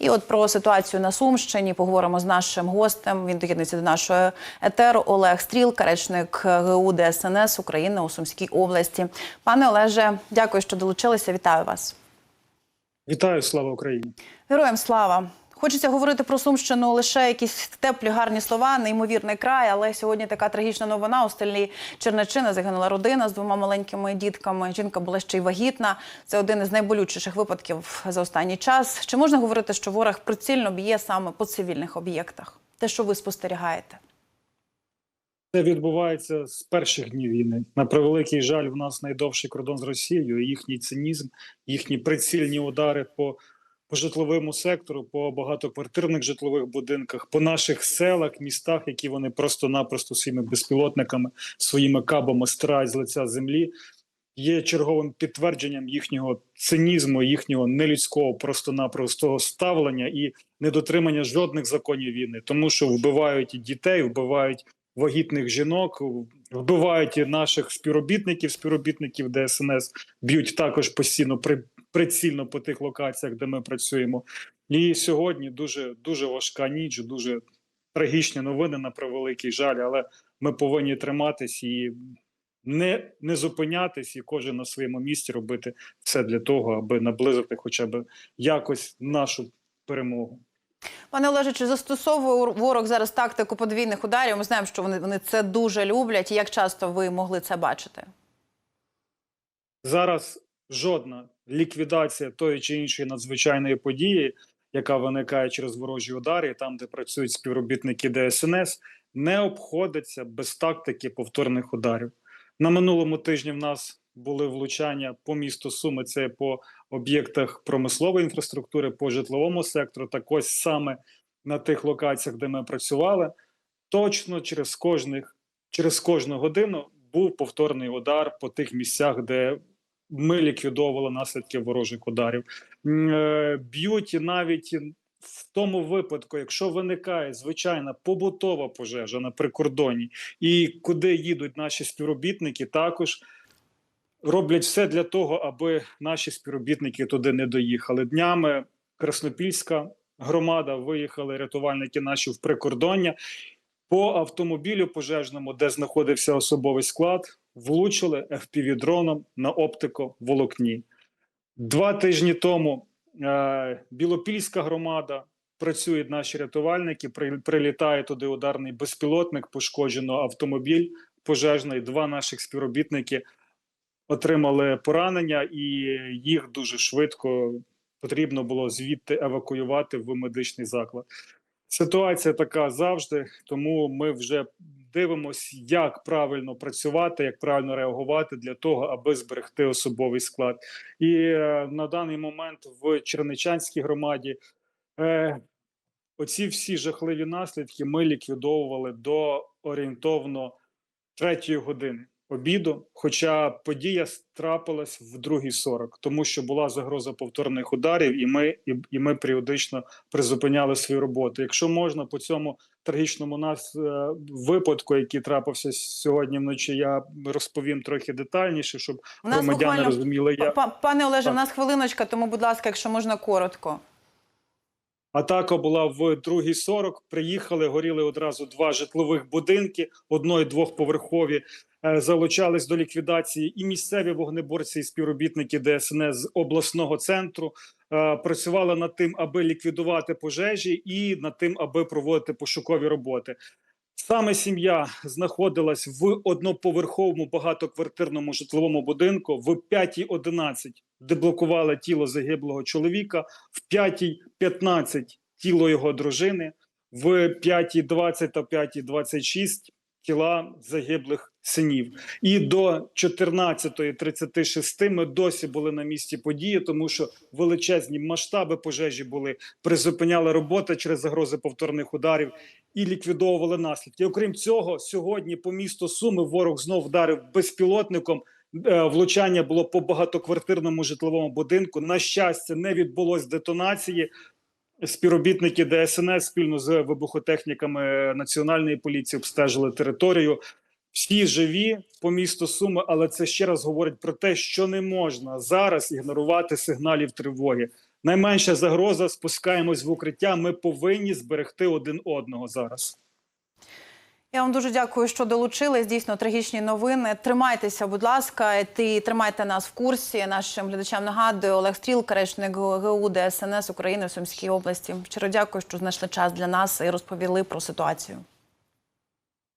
І от про ситуацію на Сумщині поговоримо з нашим гостем. Він доєднується до нашого етеру Олег Стрілка, речник ГУ ДСНС України у Сумській області. Пане Олеже, дякую, що долучилися. Вітаю вас. Вітаю, слава Україні! Героям слава! Хочеться говорити про Сумщину лише якісь теплі, гарні слова, неймовірний край. Але сьогодні така трагічна новина. У селі Чернечина загинула родина з двома маленькими дітками. Жінка була ще й вагітна. Це один із найболючіших випадків за останній час. Чи можна говорити, що ворог прицільно б'є саме по цивільних об'єктах? Те, що ви спостерігаєте? Це відбувається з перших днів війни. На превеликий жаль, в нас найдовший кордон з Росією. Їхній цинізм, їхні прицільні удари по, по житловому сектору, по багатоквартирних житлових будинках, по наших селах, містах, які вони просто-напросто своїми безпілотниками, своїми кабами стирають з лиця землі. Є черговим підтвердженням їхнього цинізму, їхнього нелюдського, просто-напростого ставлення і недотримання жодних законів війни, тому що вбивають і дітей, вбивають вагітних жінок, вбивають і наших співробітників, співробітників ДСНС, б'ють також постійно при, прицільно по тих локаціях, де ми працюємо. І сьогодні дуже дуже важка ніч, дуже трагічні новини на превеликий жаль, але ми повинні триматись і не, не зупинятись, і кожен на своєму місці робити все для того, аби наблизити хоча б якось нашу перемогу. Пане Олеже, чи застосовує ворог зараз тактику подвійних ударів? Ми знаємо, що вони, вони це дуже люблять. Як часто ви могли це бачити? Зараз жодна ліквідація тої чи іншої надзвичайної події, яка виникає через ворожі удари, там, де працюють співробітники ДСНС, не обходиться без тактики повторних ударів. На минулому тижні в нас були влучання по місту Суми. Це по об'єктах промислової інфраструктури, по житловому сектору. Так ось саме на тих локаціях, де ми працювали, точно через кожних через кожну годину був повторний удар по тих місцях, де ми ліквідовували наслідки ворожих ударів. Е, Б'ють навіть в тому випадку, якщо виникає звичайна побутова пожежа на прикордоні, і куди їдуть наші співробітники, також роблять все для того, аби наші співробітники туди не доїхали. Днями Краснопільська громада виїхали рятувальники наші в прикордоння. По автомобілю пожежному, де знаходився особовий склад, влучили FPV-дроном на оптиковолокні. Два тижні тому е, Білопільська громада працюють наші рятувальники. При, прилітає туди ударний безпілотник, пошкоджено автомобіль пожежний. Два наших співробітники отримали поранення, і їх дуже швидко потрібно було звідти евакуювати в медичний заклад. Ситуація така завжди, тому ми вже дивимося, як правильно працювати, як правильно реагувати для того, аби зберегти особовий склад. І е, на даний момент в Черничанській громаді е, оці всі жахливі наслідки ми ліквідовували до орієнтовно третьої години обіду. Хоча подія трапилась в 2.40, тому що була загроза повторних ударів, і ми і, і ми періодично призупиняли свою роботу. Якщо можна по цьому трагічному нас е, випадку, який трапився сьогодні вночі, я розповім трохи детальніше, щоб громадяни розуміли. Я Па- Пане Олеже, Так. в нас хвилиночка, тому, будь ласка, якщо можна коротко. Атака була в 2.40, Приїхали, горіли одразу два житлових будинки, одно- і двохповерхові. Е, Залучались до ліквідації і місцеві вогнеборці, і співробітники ДСНС з обласного центру. Е, Працювали над тим, аби ліквідувати пожежі, і над тим, аби проводити пошукові роботи. Саме сім'я знаходилась в одноповерховому багатоквартирному житловому будинку. В 5.11 деблокували тіло загиблого чоловіка, в 5.15 тіло його дружини, в 5.20 та 5.26 тіла загиблих синів. І до 14.36 ми досі були на місці події, тому що величезні масштаби пожежі були, призупиняли роботи через загрози повторних ударів і ліквідовували наслідки. Окрім цього, сьогодні по місту Суми ворог знов вдарив безпілотником. Е, Влучання було по багатоквартирному житловому будинку. На щастя, не відбулось детонації. Співробітники ДСНС спільно з вибухотехніками національної поліції обстежили територію. Всі живі по місту Суми, але це ще раз говорить про те, що не можна зараз ігнорувати сигналів тривоги. найменша загроза. Спускаємось в укриття. Ми повинні зберегти один одного зараз. Я вам дуже дякую, що долучились. Дійсно, трагічні новини. Тримайтеся, будь ласка, і тримайте нас в курсі. Нашим глядачам нагадую Олег Стрілка, речник ГУ ДСНС України в Сумській області. Щиро дякую, що знайшли час для нас і розповіли про ситуацію.